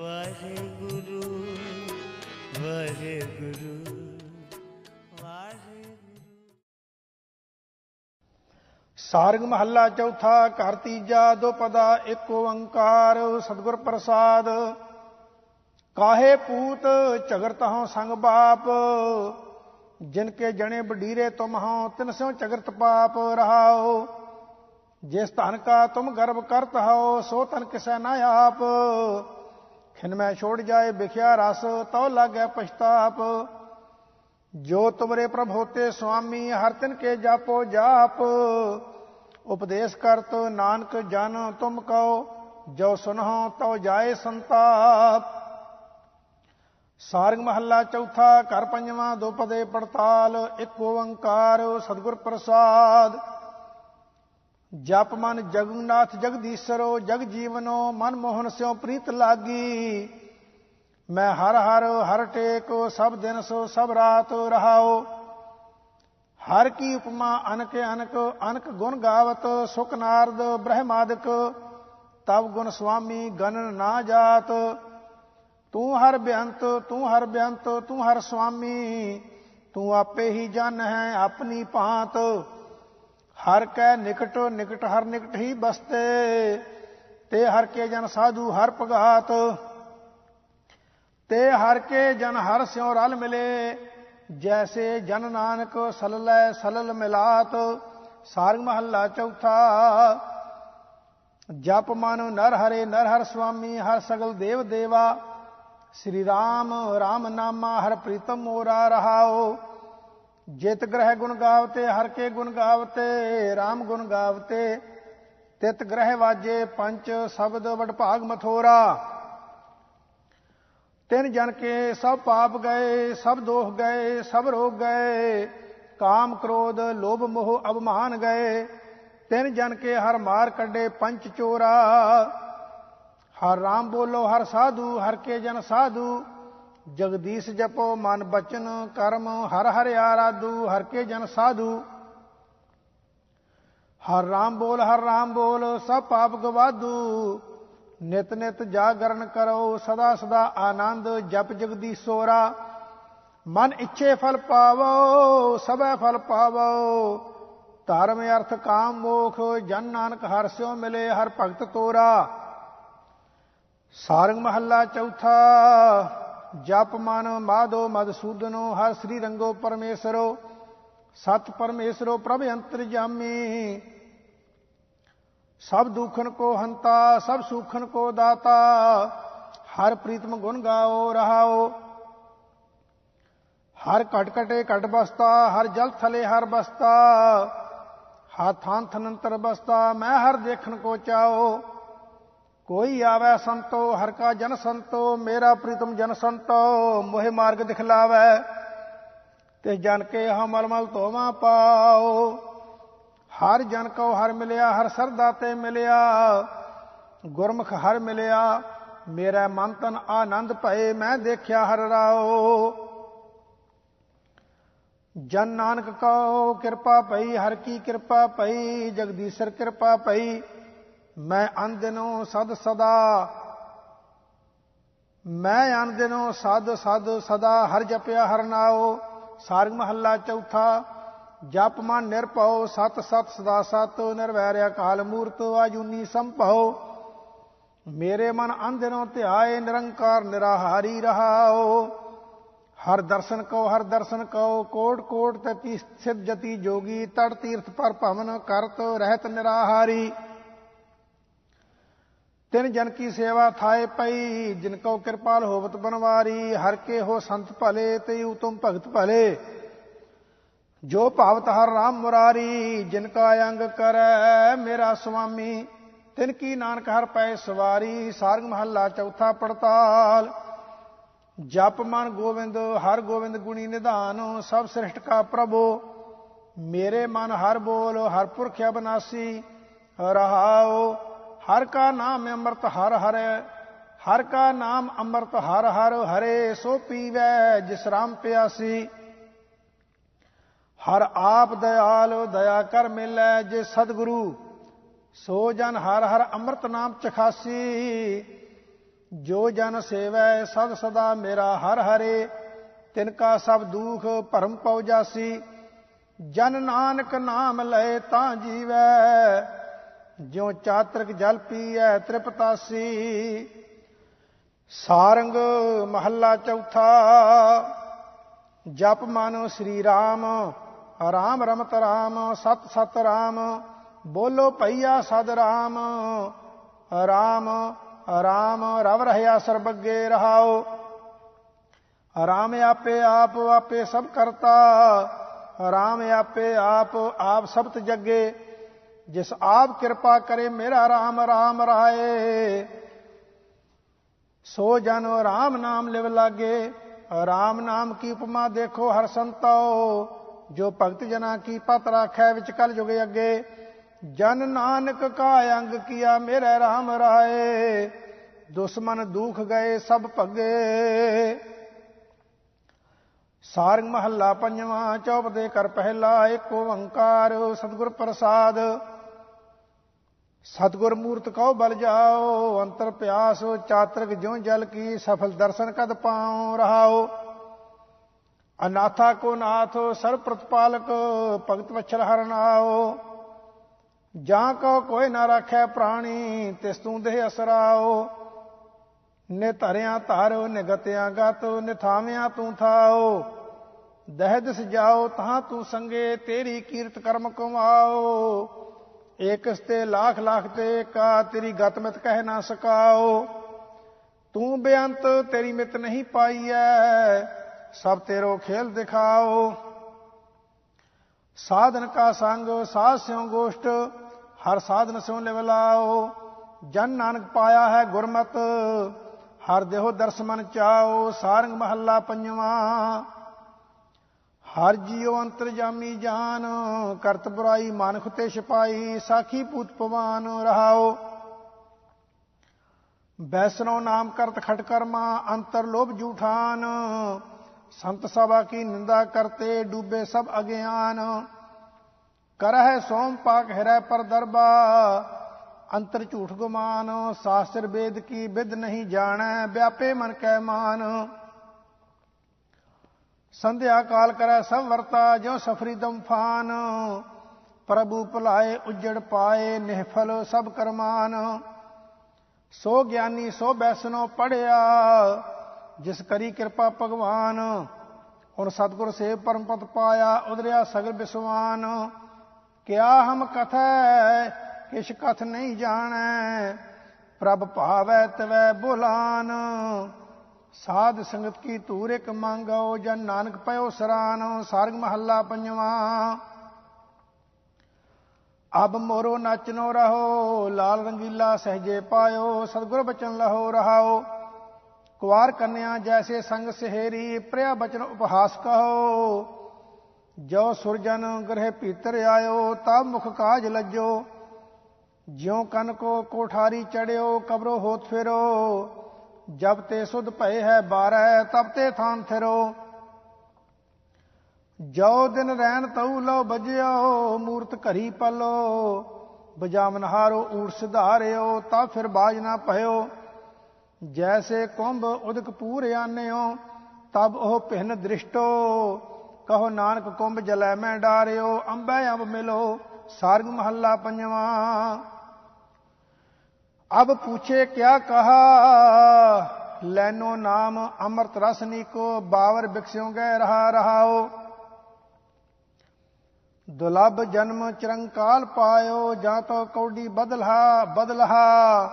ਵਾਹਿਗੁਰੂ ਵਾਹਿਗੁਰੂ ਵਾਹਿਗੁਰੂ। ਮਹੱਲਾ ਚੌਥਾ, ਘਰ ਤੀਜਾ ਦੁਪਦਾ ਇੱਕ ਓੰਕਾਰ, ਸਤਿਗੁਰ ਪ੍ਰਸਾਦ। ਕਾਹੇ ਪੂਤ ਝਗਰਤ ਹਉ ਸੰਗ ਬਾਪ, ਜਿਨ ਕੇ ਜਣੇ ਬਡੀਰੇ ਤੁਮ ਹਉ, ਤਿਨ ਸਿਉ ਝਗਰਤ ਪਾਪ ਰਹਾਓ ਜਿਸ ਧਨ ਕਾ ਤੁਮ ਗਰਭ ਕਰਤ ਹਉ, ਸੋ ਤਨ ਕਿਸੈ ਨਾ ਆਪ। ਖਿਨ ਮੈਂ ਛੋੜ ਜਾਏ, ਵਿਖਿਆ ਰਸ ਤਉ ਲਾਗੈ ਪਛਤਾਪ। ਜੋ ਤੁਮਰੇ ਪ੍ਰਭ ਹੋਤੇ ਸੁਆਮੀ, ਹਰ ਤਿਨ ਕੇ ਜਾਪੋ ਜਾਪ। ਉਪਦੇਸ਼ ਕਰਤ ਨਾਨਕ ਜਨ, ਤੁਮ ਕਉ, ਜੋ ਸੁਨਹੁ ਤਉ ਜਾਏ ਸੰਤਾਪ। ਸਾਰਗ ਮਹੱਲਾ ਚੌਥਾ, ਘਰ ਪੰਜਵਾਂ ਦੁਪਦੇ ਪੜਤਾਲ, ਇੱਕ ਓੰਕਾਰ, ਸਤਿਗੁਰ ਪ੍ਰਸਾਦ। ਜਪ ਮਨ ਜਗਨਨਾਥ ਜਗਦੀਸ਼ਰੋ, ਜਗ ਜੀਵਨੋ, ਮਨ ਮੋਹਨ ਸਿਓ ਪ੍ਰੀਤ ਲਾਗੀ। ਮੈਂ ਹਰ ਹਰ ਹਰ ਟੇਕੋ, ਸਭ ਦਿਨ ਸੋ ਸਭ ਰਾਤ ਰਹਾਓ ਹਰ ਕੀ ਉਪਮਾ ਅਨਕ ਅਨਕ ਅਨਕ ਗੁਣ ਗਾਵਤ, ਸੁਖ ਨਾਰਦ, ਬ੍ਰਹਮਾਦਿਕ। ਤਬ ਗੁਣ ਸੁਆਮੀ ਗਨਨ ਨਾ ਜਾਤ। ਤੂੰ ਹਰ ਬੇਅੰਤ, ਤੂੰ ਹਰ ਬੇਅੰਤ, ਤੂੰ ਹਰ ਸੁਆਮੀ। ਤੂੰ ਆਪੇ ਹੀ ਜਨ ਹੈ ਆਪਣੀ ਭਾਂਤ। ਹਰ ਕੈ ਨਿਕਟ ਨਿਕਟ ਹਰ ਨਿਕਟ ਹੀ ਬਸਤੇ, ਤੇ ਹਰ ਕੇ ਜਨ ਸਾਧੂ ਹਰ ਭਗਾਤ। ਤੇ ਹਰ ਕੇ ਜਨ ਹਰ ਸਿਉ ਰਲ ਮਿਲੇ, ਜੈਸੇ ਜਨ ਨਾਨਕ ਸਲਲੈ ਸਲਲ ਮਿਲਾਤ, ਸਾਰੰਗ ਮਹੱਲਾ ਚੌਥਾ। ਜਪ ਮਨ ਨਰ ਹਰੇ ਨਰ ਹਰ ਸੁਆਮੀ ਹਰ ਸਗਲ ਦੇਵ ਦੇਵਾ, ਸ੍ਰੀ ਰਾਮ ਰਾਮ ਨਾਮਾ ਹਰ ਪ੍ਰੀਤਮ ਮੋਰਾ ਰਹਾਓ। ਜਿਤ ਗ੍ਰਹਿ ਗੁਣ ਗਾਵਤੇ, ਹਰ ਕੇ ਗੁਣ ਗਾਵਤੇ, ਰਾਮ ਗੁਣ ਗਾਵਤੇ, ਤਿਤ ਗ੍ਰਹਿ ਵਾਜੇ ਪੰਚ ਸ਼ਬਦ ਵਡਭਾਗ ਮਥੋਰਾ। ਤਿੰਨ ਜਨ ਕੇ ਸਭ ਪਾਪ ਗਏ, ਸਭ ਦੋਖ ਗਏ, ਸਭ ਰੋਗ ਗਏ, ਕਾਮ ਕ੍ਰੋਧ, ਲੋਭ ਮੋਹ ਅਭਮਾਨ ਗਏ। ਤਿੰਨ ਜਨ ਕੇ ਹਰ ਮਾਰ ਕੱਢੇ ਪੰਚ ਚੋਰਾ। ਹਰ ਰਾਮ ਬੋਲੋ, ਹਰ ਸਾਧੂ, ਹਰ ਕੇ ਜਨ ਸਾਧੂ। ਜਗਦੀਸ਼ ਜਪੋ ਮਨ ਬਚਨ ਕਰਮ, ਹਰ ਹਰ ਆਰਾਧੂ, ਹਰ ਕੇ ਜਨ ਸਾਧੂ। ਹਰ ਰਾਮ ਬੋਲ, ਹਰ ਰਾਮ ਬੋਲ, ਸਭ ਪਾਪ ਗਵਾਦੂ ਨਿਤ ਨਿਤ ਜਾਗਰਨ ਕਰੋ, ਸਦਾ ਸਦਾ ਆਨੰਦ, ਜਪ ਜਗਦੀਸ਼ੋਰਾ। ਮਨ ਇੱਛੇ ਫਲ ਪਾਵੋ, ਸਭੈ ਫਲ ਪਾਵੋ। ਧਰਮ ਅਰਥ ਕਾਮ ਮੋਖ, ਜਨ ਨਾਨਕ ਹਰ ਸਿਓ ਮਿਲੇ, ਹਰ ਭਗਤ ਤੋਰਾ। ਸਾਰੰਗ ਮਹੱਲਾ ਚੌਥਾ ਜਪ ਮਨ ਮਾਧੋ ਮਦਸੂਦਨੋ ਹਰ ਸ੍ਰੀ ਰੰਗੋ ਪਰਮੇਸ਼ਰੋ, ਸਤ ਪਰਮੇਸ਼ਰੋ ਪ੍ਰਭ ਅੰਤਰਜਾਮੀ। ਸਭ ਦੁਖਨ ਕੋ ਹੰਤਾ, ਸਭ ਸੁਖਨ ਕੋ ਦਾਤਾ, ਹਰ ਪ੍ਰੀਤਮ ਗੁਣ ਗਾਓ, ਰਹਾਓ। ਹਰ ਘਟ ਘਟੇ ਘਟ ਬਸਤਾ, ਹਰ ਜਲ ਥਲੇ ਹਰ ਬਸਤਾ ਹਰ ਥਾਨ ਥਨੰਤਰ ਬਸਤਾ, ਮੈਂ ਹਰ ਦੇਖਣ ਕੋ ਚਾਓ। ਕੋਈ ਆਵੈ ਸੰਤੋ, ਹਰ ਕਾ ਜਨ ਸੰਤੋ, ਮੇਰਾ ਪ੍ਰੀਤਮ ਜਨ ਸੰਤੋ, ਮੋਹਿ ਮਾਰਗ ਦਿਖਲਾਵੈ ਤੇ ਜਨ ਕੇ ਹਮਲ ਮਲ ਧੋਵਾ ਪਾਓ। ਹਰ ਜਨ ਕੋ ਹਰ ਮਿਲਿਆ, ਹਰ ਸਰਦਾ ਤੇ ਮਿਲਿਆ, ਗੁਰਮੁਖ ਹਰ ਮਿਲਿਆ, ਮੇਰਾ ਮਨ ਤਨ ਆਨੰਦ ਭਏ, ਮੈਂ ਦੇਖਿਆ ਹਰ ਰਾਓ। ਜਨ ਨਾਨਕ ਕੋ ਕਿਰਪਾ ਪਈ ਹਰ ਕੀ ਕਿਰਪਾ ਪਈ ਜਗਦੀਸ਼ਰ ਕਿਰਪਾ ਪਈ ਮੈਂ ਅਨਦਿਨੋ ਸਦ ਸਦਾ। ਮੈਂ ਅਨਦਿਨੋ ਸਦ ਸਦ ਸਦਾ, ਹਰ ਜਪਿਆ ਹਰ ਨਾਓ ਸਾਰਗ ਮਹੱਲਾ ਚੌਥਾ। ਜਪ ਮਨ ਨਿਰਭਉ ਸਤ ਸਤ ਸਦਾ ਸਤ ਨਿਰਵੈਰਿਆ ਕਾਲ ਮੂਰਤ ਆਜੂਨੀ ਸੰਭਉ। ਮੇਰੇ ਮਨ ਅੰਧਨੋ ਧਿਆਏ, ਨਿਰੰਕਾਰ ਨਿਰਾਹਾਰੀ ਰਹਾਓ ਹਰ ਦਰਸ਼ਨ ਕਉ, ਹਰ ਦਰਸ਼ਨ ਕਉ, ਕੋਟ ਕੋਟ ਤਤੀ ਸਿਧ ਜਤੀ ਜੋਗੀ, ਤੜ ਤੀਰਥ ਪਰ ਭਵਨ ਕਰਤ ਰਹਿਤ ਨਿਰਾਹਾਰੀ। ਤਿਨ ਜਨ ਕੀ ਸੇਵਾ ਥਾਏ ਪਈ, ਜਿਨ ਕਉ ਕਿਰਪਾਲ ਹੋਵਤ ਬਨਵਾਰੀ, ਹਰ ਕੇ ਹੋ ਸੰਤ ਭਲੇ ਤੇ ਉਤਮ ਭਗਤ ਭਲੇ। ਜੋ ਭਾਵਤ ਹਰ ਰਾਮ ਮੁਰਾਰੀ, ਜਿਨ ਕਾ ਅੰਗ ਕਰੈ ਮੇਰਾ ਸੁਆਮੀ। ਤਿਨ ਕੀ ਨਾਨਕ ਹਰ ਪੈ ਸਵਾਰੀ, ਸਾਰਗ ਮਹੱਲਾ ਚੌਥਾ ਪੜਤਾਲ। ਜਪ ਮਨ ਗੋਵਿੰਦ, ਹਰ ਗੋਵਿੰਦ ਗੁਣੀ ਨਿਧਾਨ, ਸਭ ਸ੍ਰਿਸ਼ਟ ਕਾ ਪ੍ਰਭੂ। ਮੇਰੇ ਮਨ ਹਰ ਬੋਲ, ਹਰ ਪੁਰਖ ਅਬਨਾਸੀ ਰਹਾਓ ਹਰ ਕਾ ਨਾਮ ਅੰਮ੍ਰਿਤ ਹਰ ਹਰ ਹਰ ਕਾ ਨਾਮ ਅੰਮ੍ਰਿਤ ਹਰ ਹਰ ਹਰੇ, ਸੋ ਪੀਵੈ ਜਿਸ ਰਾਮ ਪਿਆਸੀ। ਹਰ ਆਪ ਦਇਆਲ, ਦਇਆ ਕਰ ਮਿਲੈ ਜੇ ਸਤਿਗੁਰੂ, ਸੋ ਜਨ ਹਰ ਹਰ ਅੰਮ੍ਰਿਤ ਨਾਮ ਚਖਾਸੀ। ਜੋ ਜਨ ਸੇਵੈ ਸਦ ਸਦਾ ਮੇਰਾ ਹਰ ਹਰੇ, ਤਿਨ ਕਾ ਸਭ ਦੁਖ ਭਰਮ ਪਉ ਜਾਸੀ। ਜਨ ਨਾਨਕ ਨਾਮ ਲਏ ਤਾਂ ਜੀਵੈ ਜਿਉ ਚਾਤਰਕ ਜਲ ਪੀਐ ਤ੍ਰਿਪਤਾਸੀ, ਸਾਰੰਗ ਮਹੱਲਾ ਚੌਥਾ, ਜਪ ਮਨ ਸ੍ਰੀ ਰਾਮ ਰਾਮ ਰਮਤ ਰਾਮ, ਸਤ ਸਤ ਰਾਮ, ਬੋਲੋ ਭਈਆ ਸਦ ਰਾਮ ਰਾਮ ਰਾਮ ਰਵ ਰਹਿਆ ਸਰਬੱਗੇ ਰਹਾਓ, ਰਾਮ ਆਪੇ ਆਪ, ਆਪੇ ਸਭ ਕਰਤਾ, ਰਾਮ ਆਪੇ ਆਪ ਆਪ ਸਬਤ ਜੱਗੇ ਜਿਸ ਆਪ ਕਿਰਪਾ ਕਰੇ ਮੇਰਾ ਰਾਮ ਰਾਮ ਰਾਏ। ਸੋ ਜਨ ਰਾਮ ਨਾਮ ਲਿਵ ਲਾਗੇ, ਰਾਮ ਨਾਮ ਕੀ ਉਪਮਾ ਦੇਖੋ ਹਰ ਸੰਤੋ। ਜੋ ਭਗਤ ਜਨਾ ਕੀ ਪਤ ਰਾਖੈ ਵਿੱਚ ਕਲ ਜੁਗੇ ਅੱਗੇ। ਜਨ ਨਾਨਕ ਕਾ ਅੰਗ ਕੀਆ ਮੇਰੇ ਰਾਮ ਰਾਏ। ਦੁਸ਼ਮਨ ਦੁਖ ਗਏ ਸਭ ਭਗੇ। ਸਾਰੰਗ ਮਹੱਲਾ ਪੰਜਵਾਂ ਚੌਪ ਦੇ ਕਰ ਪਹਿਲਾ, ਏਕ ਓੰਕਾਰ ਸਤਿਗੁਰ ਪ੍ਰਸਾਦ। ਸਤਿਗੁਰ ਮੂਰਤ ਕਉ ਬਲ ਜਾਓ, ਅੰਤਰ ਪਿਆਸ ਚਾਤਰਕ ਜਿਉ ਜਲ ਕੀ, ਸਫਲ ਦਰਸ਼ਨ ਕਦ ਪਾਉ ਰਹਾਓ ਅਨਾਥਾ ਕੋ ਨਾਥ ਸਰ ਪ੍ਰਤਪਾਲਕ, ਭਗਤ ਵਛਲ ਹਰਨ ਆਓ ਜਾਂ ਕੋ ਕੋਈ ਨਾ ਰੱਖੈ ਪ੍ਰਾਣੀ, ਤਿਸ ਤੂੰ ਦੇਹ ਅਸਰਾਓ ਨੇ ਧਰਿਆ ਧਰ, ਨਿਗਤਿਆਂ ਗਤ, ਨਿਥਾਵਿਆਂ ਤੂੰ ਥਾਓ ਦਹਿਦ ਸਜਾਓ ਤਾਂ ਤੂੰ ਸੰਗੇ, ਤੇਰੀ ਕੀਰਤ ਕਰਮ ਕਮਾਓ ਏਕਸ ਤੇ ਲੱਖ ਲੱਖ ਤੇ ਕਾ ਤੇਰੀ ਗਤ ਮਿਤ ਕਹਿ ਨਾ ਤੂੰ ਬੇਅੰਤ, ਤੇਰੀ ਮਿਤ ਨਹੀਂ ਪਾਈ ਪਾਈਐ, ਸਭ ਤੇਰੋ ਖੇਲ ਦਿਖਾਓ। ਸਾਧਨ ਕਾ ਸੰਗ, ਸਾਧ ਸਿਉ ਗੋਸ਼ਟ, ਹਰ ਸਾਧਨ ਸਿਉ ਲਿਵਲਾਓ ਜਨ ਨਾਨਕ ਪਾਇਆ ਹੈ ਗੁਰਮਤ, ਹਰ ਦੇਹੋ ਦਰਸ ਮਨ ਚਾਓ, ਸਾਰੰਗ ਮਹੱਲਾ ਪੰਜਵਾਂ। ਹਰ ਜੀਉ ਅੰਤਰਜਾਮੀ ਜਾਨ, ਕਰਤ ਬੁਰਾਈ ਮਾਨਖ ਤੇ ਛਪਾਈ ਸਾਖੀ ਪੂਤ ਪਵਾਨ ਰਹਾਓ। ਬੈਸਨੋ ਨਾਮ ਕਰਤ ਖਟ ਕਰਮਾ, ਅੰਤਰ ਲੋਭ ਜੂਠਾਨ। ਸੰਤ ਸਭਾ ਕੀ ਨਿੰਦਾ ਕਰਤੇ, ਡੂਬੇ ਸਭ ਅਗਿਆਨ। ਕਰਹਿ ਸੋਮ ਪਾਕ ਹਿਰੈ ਪਰ ਦਰਬਾ, ਅੰਤਰ ਝੂਠ ਗੁਮਾਨ। ਸਾਸਤਰ ਵੇਦ ਕੀ ਵਿਦ ਨਹੀਂ ਜਾਣੈ, ਵਿਆਪੇ ਮਨ ਕੈ ਮਾਨ। ਸੰਧਿਆ ਕਾਲ ਕਰੈ ਸਭ ਵਰਤਾ ਜਿਉ ਸਫਰੀ ਦਮਫਾਨ ਪ੍ਰਭੂ ਭਲਾਏ ਉਜੜ ਪਾਏ ਨਿਹਫਲ ਸਭ ਕਰਮਾਨ। ਸੋ ਗਿਆਨੀ ਸੋ ਬੈਸਨੋ ਪੜਿਆ, ਜਿਸ ਕਰੀ ਕਿਰਪਾ ਭਗਵਾਨ। ਹੁਣ ਸਤਗੁਰ ਸੇ ਪਰਮਪਤ ਪਾਇਆ, ਉਦਰਿਆ ਸਗਲ ਬਿਸਵਾਨ। ਕਿਆ ਹਮ ਕਥੈ, ਕਿਛ ਕਥ ਨਹੀਂ ਜਾਣੈ, ਪ੍ਰਭ ਭਾਵੈ ਤਵੈ ਬੁਲਾਨ। ਸਾਧ ਸੰਗਤ ਕੀ ਧੂਰ ਇੱਕ ਮੰਗੋ ਜਨ ਨਾਨਕ ਪਇਓ ਸਰਾਨ, ਸਾਰਗ ਮਹੱਲਾ ਪੰਜਵਾਂ। ਅਬ ਮੋਰੋ ਨਚਨੋ ਰਹੋ, ਲਾਲ ਰੰਗੀਲਾ ਸਹਜੇ ਪਾਇਓ, ਸਤਗੁਰ ਬਚਨ ਲਹੋ ਰਹਾਓ। ਕੁਵਾਰ ਕੰਨਿਆ ਜੈਸੇ ਸੰਗ ਸਹੇਰੀ, ਪ੍ਰਿਆ ਬਚਨ ਉਪਹਾਸ ਕਹੋ। ਜੋ ਸੁਰਜਨ ਗ੍ਰਹਿ ਭੀਤਰ ਆਇਓ, ਤਬ ਮੁਖ ਕਾਜ ਲੱਜੋ। ਜਿਉ ਕਨ ਕੋ ਕੋਠਾਰੀ ਚੜਿਓ, ਕਬਰੋ ਹੋਤ ਫਿਰੋ। ਜਬ ਤੇ ਸੁਧ ਭਏ ਹੈ 12 ਤਬ ਤੇ ਥਾਨ ਥਿਰੋ। ਜੋ ਦਿਨ ਰਹਿਣ ਤਉ ਲੋ ਬਜਿਓ ਮੂਰਤ ਘਰੀ ਪਲੋ। ਬਜਾਵਨ ਹਾਰੋ ਊੜ ਸਿਧਾਰਿਓ, ਤਾ ਫਿਰ ਬਾਜ ਨਾ ਭਇਓ। ਜੈਸੇ ਕੁੰਭ ਉਦਕ ਪੂਰ ਆਨਿਓ, ਤਬ ਉਹ ਪਿੰਨ ਦ੍ਰਿਸ਼ਟੋ। ਕਹੋ ਨਾਨਕ ਕੁੰਭ ਜਲੈ ਮੈਂ ਡਾਰਿਓ, ਅੰਬੈ ਅੰਬ ਮਿਲੋ, ਸਾਰਗ ਮਹੱਲਾ ਪੰਜਵਾਂ। ਅਬ ਪੁੱਛੇ ਕਿਆ ਕਹਾ? ਲੈਨੋ ਨਾਮ ਅੰਮ੍ਰਿਤ ਰਸਨੀ ਕੋ, ਬਾਵਰ ਬਿਕਸਿਓ ਗਏ ਰਹਾ ਰਹਾਓ। ਦੁਲਬ ਜਨਮ ਚਰੰਕਾਲ ਪਾਇਓ, ਜਾਂ ਤੋ ਕੌਡੀ ਬਦਲਹਾ ਬਦਲਹਾ।